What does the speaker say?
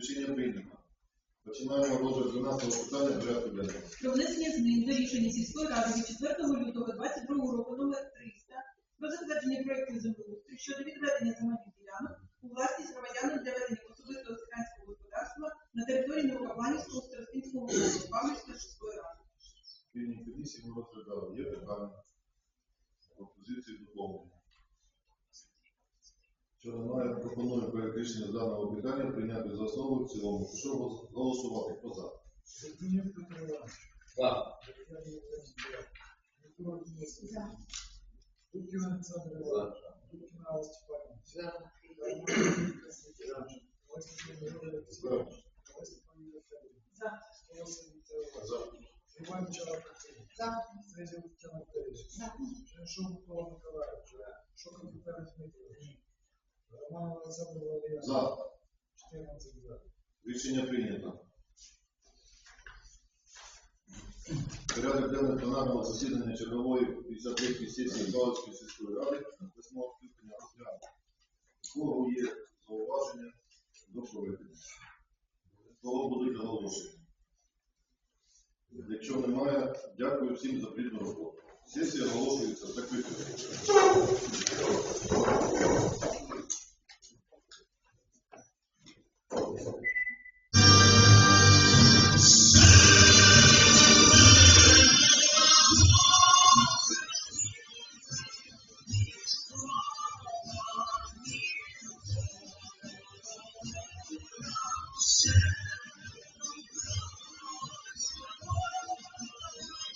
Рішення прийнято. Починаємо розгляд 12 питання порядку денного. про внесення змін до рішення сільської ради від 4 лютого 22 року номер 300 про затвердження проєктів землеустрою щодо відведення земельних ділянок у власність громадянам для ведення особистого селянського господарства на території Новокапланівського старостинського округу Павлівської сільської ради. Спільні комісії ми розглядали. Є питання, пропозиції доповнення. Що немає, пропоную проект рішення даного питання прийняти за основу в цілому. Прошу гол- голосувати. Хто за? За. За. Петрівна. За. За. 14 за. Рішення прийнято. Порядок денний пленарного засідання чергової 53-ї сесії Павлівської сільської ради 8 скликання розглянуто. У кого є зауваження до проведення? Кого будуть оголошені? Якщо немає, дякую всім за плідну роботу. Сесія оголошується закритою.